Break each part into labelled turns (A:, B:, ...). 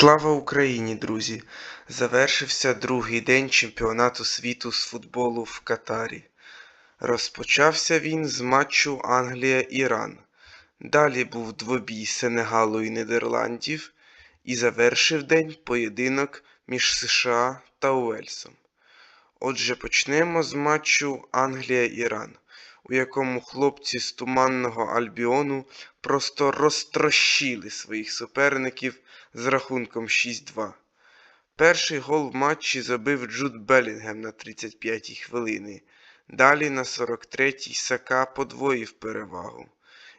A: Слава Україні, друзі! Завершився другий день чемпіонату світу з футболу в Катарі. Розпочався він з матчу Англія-Іран. Далі був двобій Сенегалу і Нідерландів і завершив день поєдинок між США та Уельсом. Отже, почнемо з матчу Англія-Іран, у якому хлопці з туманного Альбіону просто розтрощили своїх суперників з рахунком 6-2. Перший гол в матчі забив Джуд Белінгем на 35-й хвилині. Далі на 43-й Сака подвоїв перевагу.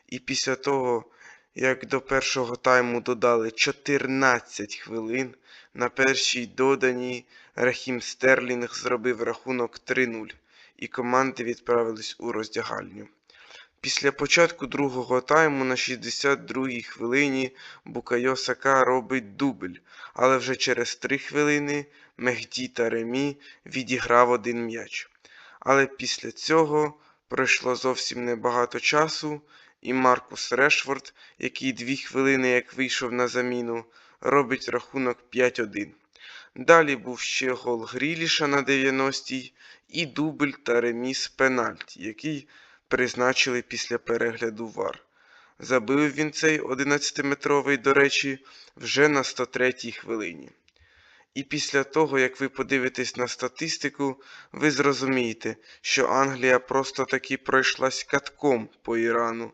A: І після того, як до першого тайму додали 14 хвилин, на першій доданій Рахім Стерлінг зробив рахунок 3-0, і команди відправились у роздягальню. Після початку другого тайму на 62-й хвилині Букайо Сака робить дубль, але вже через 3 хвилини Мехді та Ремі відіграв один м'яч. Але після цього пройшло зовсім небагато часу, і Маркус Решфорд, який 2 хвилини як вийшов на заміну, робить рахунок 5-1. Далі був ще гол Гріліша на 90-й і дубль та реміс пенальті, який призначили після перегляду ВАР. Забив він цей 11-метровий, до речі, вже на 103-й хвилині. І після того, як ви подивитесь на статистику, ви зрозумієте, що Англія просто таки пройшлась катком по Ірану.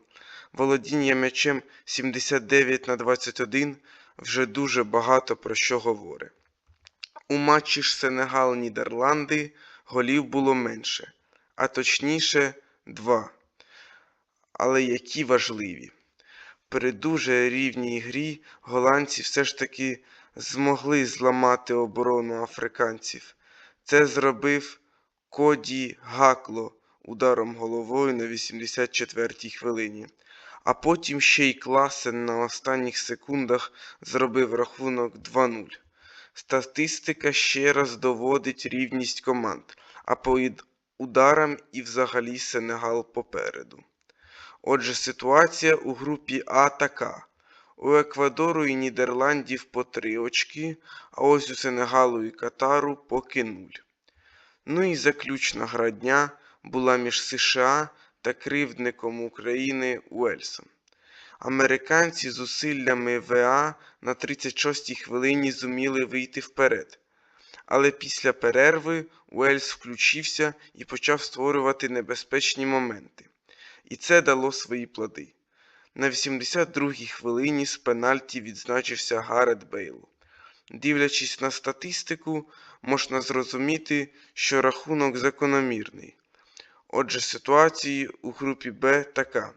A: Володіння м'ячем 79 на 21 вже дуже багато про що говорить. У матчі ж Сенегал-Нідерланди голів було менше, а точніше два. Але які важливі. При дуже рівній грі голландці все ж таки змогли зламати оборону африканців. Це зробив Коді Гакло ударом головою на 84-й хвилині. А потім ще й Класен на останніх секундах зробив рахунок 2-0. Статистика ще раз доводить рівність команд, а по ударам і взагалі Сенегал попереду. Отже, ситуація у групі А така. У Еквадору і Нідерландів по 3 очки, а ось у Сенегалу і Катару поки 0. Ну і заключна гра дня була між США та кривдником України Уельсом. Американці зусиллями ВА на 36-й хвилині зуміли вийти вперед. Але після перерви Уельс включився і почав створювати небезпечні моменти. І це дало свої плоди. На 82-й хвилині з пенальті відзначився Гарет Бейл. Дивлячись на статистику, можна зрозуміти, що рахунок закономірний. Отже, ситуації у групі Б така.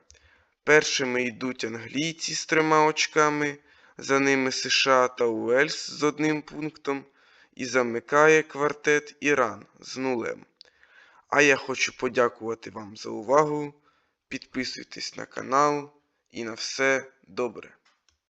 A: Першими йдуть англійці з трьома очками, за ними США та Уельс з одним пунктом, і замикає квартет Іран з нулем. А я хочу подякувати вам за увагу. Підписуйтесь на канал і на все добре.